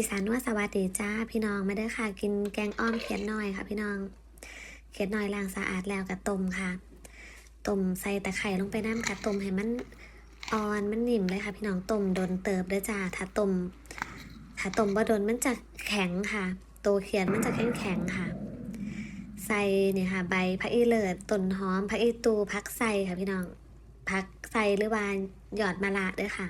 อีสานนวดสวัสดีจ้าพี่น้องมาเด้อค่ะ กินแกงอ้อมเขียดน้อยค่ะ พี่น้อง เขียดน้อยล้างสะอาดแล้วกับต้มค่ะต้มใส่ตะไคร่ลงไปน้ำค่ะต้มให้มันอ่อนมันนิ่มเลยค่ะ พี่น้องต้มโดนเติบเด้อจ้าถ้าต้มถ้าต้มบ่โดนมันจะแข็งค่ะโตวเขียดมันจะแข็งแข็งค่ะ ใส่เนี่ยค่ะ ใบผักอีเลิศต้นหอมผักอีตูผักใส่ค่ะพี่น้องผักใส่หรือว่าหยอดมะระเด้อค่ะ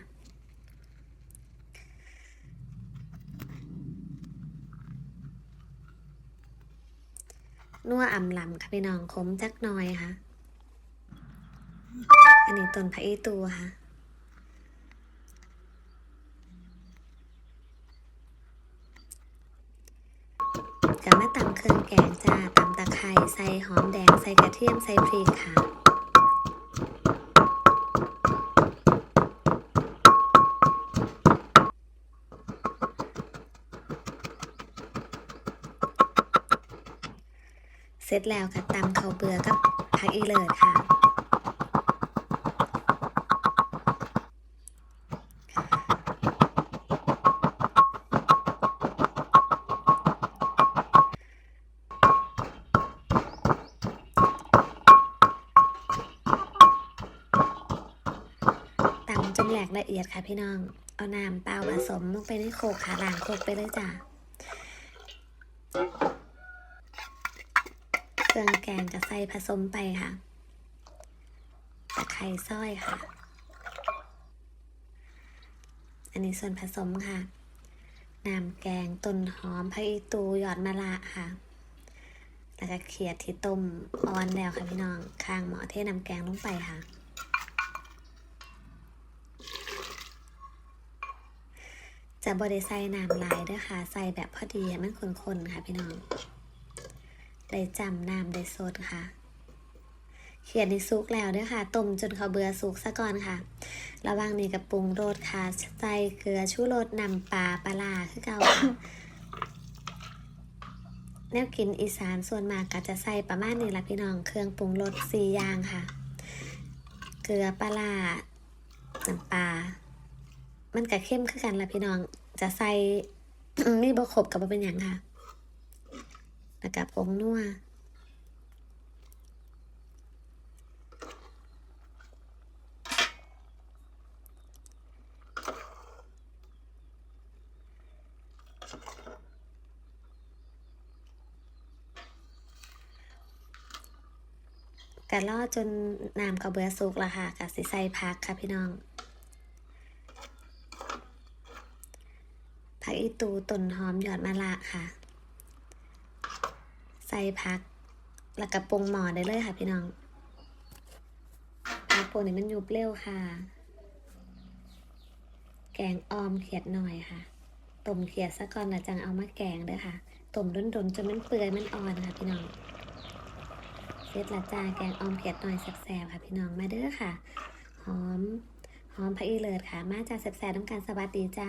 นัวอ่ำลำค่ะพี่น้องขมจักหน่อยค่ะ อันนี้ต้นพระอีตูค่ะกับมาตำเครื่องแกงจ้าตำตะไคร้ใส่หอมแดงใส่กระเทียมใส่พริกค่ะ เสร็จแล้วก็ตำข้าวเบือกับผักอีเลิศค่ะ ตำจนแหลกละเอียดค่ะพี่น้อง เอาน้ำเปล่าผสมลงไปในโคกค่ะล้างโคกไปเลยจ้ะ เค รื่องแกงจะใส่ผสมไปค่ะตะไคร้ซอยค่ะ อันนี้ส่วนผสมค่ะน้ำแกงต้นหอมผักอีตูหยอดมะระค่ะ แล้วก็เขียดที่ต้มอ่อนแล้วค่ะพี่น้องข้างหมอเทน้ำแกงลงไปค่ะจะบริใส่น้ำลายด้วยค่ะ ใส่แบบพอดีมันข้นๆค่ะพี่น้อง ได้จำน้ำได้สดค่ะ เขียนในซุกแล้วเด้วยค่ะ ต้มจนเขาเบื่อสุกซะก่อนค่ะ ระว่างนี้กับปรุงรสค่ะใส่เกลือชูรสนำปลาปลาคือเก่าค่ะแนวกินอีสานส่วนมากก็จะใส่ประมาณนี้ละพี่น้องเครื่องปรุงรสสี่อย่างค่ะ เกลือปลาน้ำปลา มันก็เข้มคือกันละพี่น้องจะใส่มีบะขบกับบ่เป็นอย่างค่ะ แล้วกับผงนัวกะล่อจนน้ำกระเบือสุกแล้วค่ะกะสิใส่พักค่ะพี่น้องผักอีตูต้นหอมหยอดมะระค่ะ ใส่ผัก แล้วก็ปรุงหมอได้เลยค่ะพี่น้องผักปรุงนี่มันยุบเร็วค่ะ แกงออมเขียดหน่อยค่ะต้มเขียดซะก่อนแล้วจังเอามาแกงเด้อค่ะต้มดนๆจนมันเปื่อยมันอ่อนค่ะพี่น้องเสร็จละจ้าแกงออมเขียดหน่อยแซ่บๆค่ะ พี่น้องมาเด้อค่ะหอมหอมพระอีเลิศค่ะ มาจากแซ่บๆน้ำกันสวัสดีจ้า